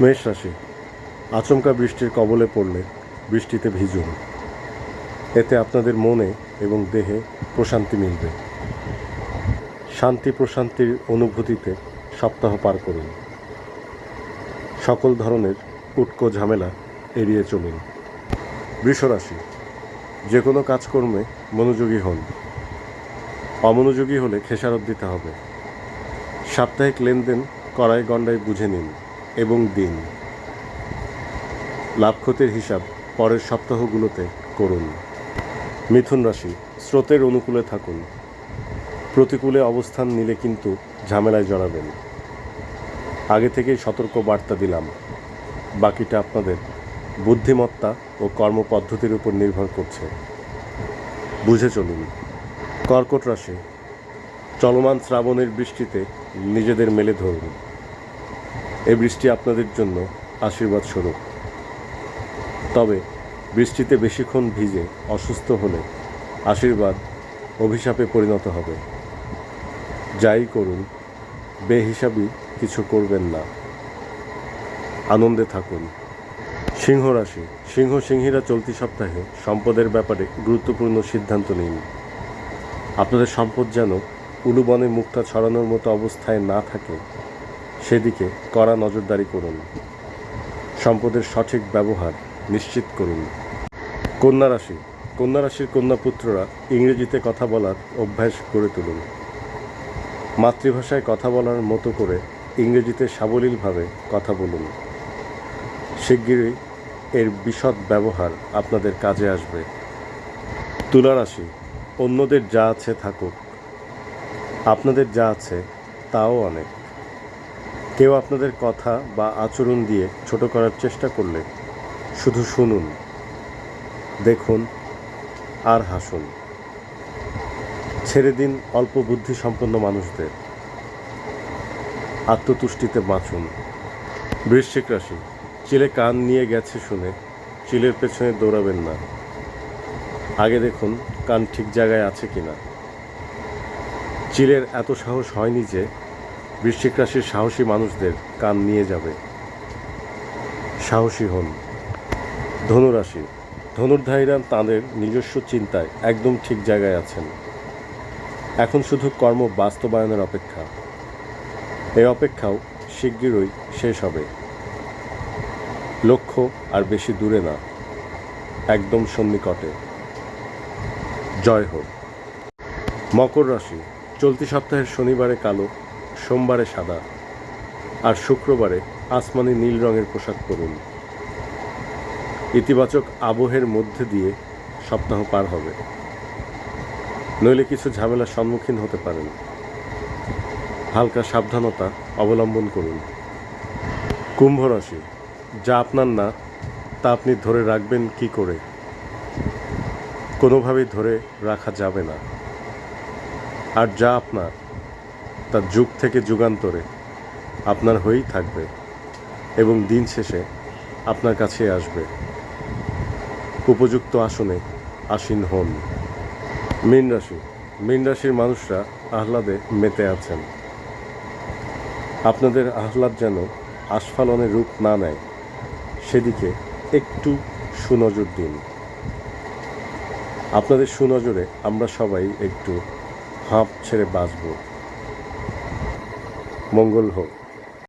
মেষ রাশি, আচমকা বৃষ্টির কবলে পড়লে বৃষ্টিতে ভিজুন। এতে আপনাদের মনে এবং দেহে প্রশান্তি মিলবে। শান্তি প্রশান্তির অনুভূতিতে সপ্তাহ পার করুন। সকল ধরনের উটকো ঝামেলা এড়িয়ে চলুন। বৃষরাশি যে কোনো কাজকর্মে মনোযোগী হন। অমনোযোগী হলে খেসারত দিতে হবে। সাপ্তাহিক লেনদেন কড়াই গণ্ডায় বুঝে নিন। এবং দিন। লাভ ক্ষতির হিসাব পরের সপ্তাহগুলোতে করুন। মিথুন রাশি, স্রোতের অনুকূলে থাকুন। প্রতিকূলে অবস্থান নিলে কিন্তু ঝামেলায় জড়াবেন। আগে থেকেই সতর্ক বার্তা দিলাম। বাকিটা আপনাদের বুদ্ধিমত্তা ও কর্মপদ্ধতির উপর নির্ভর করছে। বুঝে চলুন, কর্কট রাশি, চলমান শ্রাবণের বৃষ্টিতে নিজেদের মেলে ধরুন। এই বৃষ্টি আপনাদের জন্য আশীর্বাদ স্বরূপ। তবে বৃষ্টিতে বেশিক্ষণ ভিজে অসুস্থ হলে আশীর্বাদ অভিশাপে পরিণত হবে। যাই করুন, বেহিসাবি কিছু করবেন না। আনন্দে থাকুন। সিংহ রাশি, সিংহ সিংহীরা চলতি সপ্তাহে সম্পদের ব্যাপারে গুরুত্বপূর্ণ সিদ্ধান্ত নিন। আপনাদের সম্পদ যেন উলুবনে মুক্তা ছড়ানোর মতো অবস্থায় না থাকে সেদিকে কড়া নজরদারি করুন। সম্পদের সঠিক ব্যবহার নিশ্চিত করুন। কন্যা রাশি। কন্যা রাশির কন্যাপুত্ররা ইংরেজিতে কথা বলার অভ্যাস গড়ে তুলুন। মাতৃভাষায় কথা বলার মতো করে ইংরেজিতে সাবলীলভাবে কথা বলুন। শিগগিরই এর বিশদ ব্যবহার আপনাদের কাজে আসবে। তুলা রাশি। অন্যদের যা আছে থাকুক। আপনাদের যা আছে তাও অনেক। কেউ আপনাদের কথা বা আচরণ দিয়ে ছোট করার চেষ্টা করলে শুধু শুনুন, দেখুন আর হাসুন। ছেড়ে দিন অল্প বুদ্ধি সম্পন্ন মানুষদের। আত্মতুষ্টিতে বাঁচুন। বৃশ্চিক রাশি, চিলে কান নিয়ে গেছে শুনে চিলের পেছনে দৌড়াবেন না। আগে দেখুন কান ঠিক জায়গায় আছে কিনা। চিলের এত সাহস হয়নি যে বৃশ্চিক রাশির সাহসী মানুষদের কান নিয়ে যাবে। সাহসী হন। ধনুরাশি। ধনুর্ধারীরা তাঁদের নিজস্ব চিন্তায় একদম ঠিক জায়গায় আছেন। এখন শুধু কর্ম বাস্তবায়নের অপেক্ষা। এই অপেক্ষাও শিগগিরই শেষ হবে। লক্ষ্য আর বেশি দূরে না। একদম সন্নিকটে। জয় হোক। মকর রাশি। চলতি সপ্তাহের শনিবারে কালো সোমবারে সাদা আর শুক্রবারে আসমানি নীল রঙের পোশাক পরুন। ইতিবাচক আবহের মধ্যে দিয়ে সপ্তাহ পার হবে। নইলে কিছু ঝামেলার সম্মুখীন হতে পারেন। হালকা সাবধানতা অবলম্বন করুন। কুম্ভ রাশি, যা আপনার না, তা আপনি ধরে রাখবেন কি করে? কোনোভাবেই ধরে রাখা যাবে না। আর যা আপনার তা যুগ থেকে যুগান্তরে আপনার হয়েই থাকবে এবং দিন শেষে আপনার কাছে আসবে। উপযুক্ত আসনে আসীন হন। মীন রাশি। মীন রাশির মানুষরা আহ্লাদে মেতে আছেন। আপনাদের আহ্লাদ যেন আস্ফালনের রূপ না নেয়, সেদিকে একটু সুনজর দিন। আপনাদের সুনজরে আমরা সবাই একটু হাঁপ ছেড়ে বাঁচব। মঙ্গল হোক।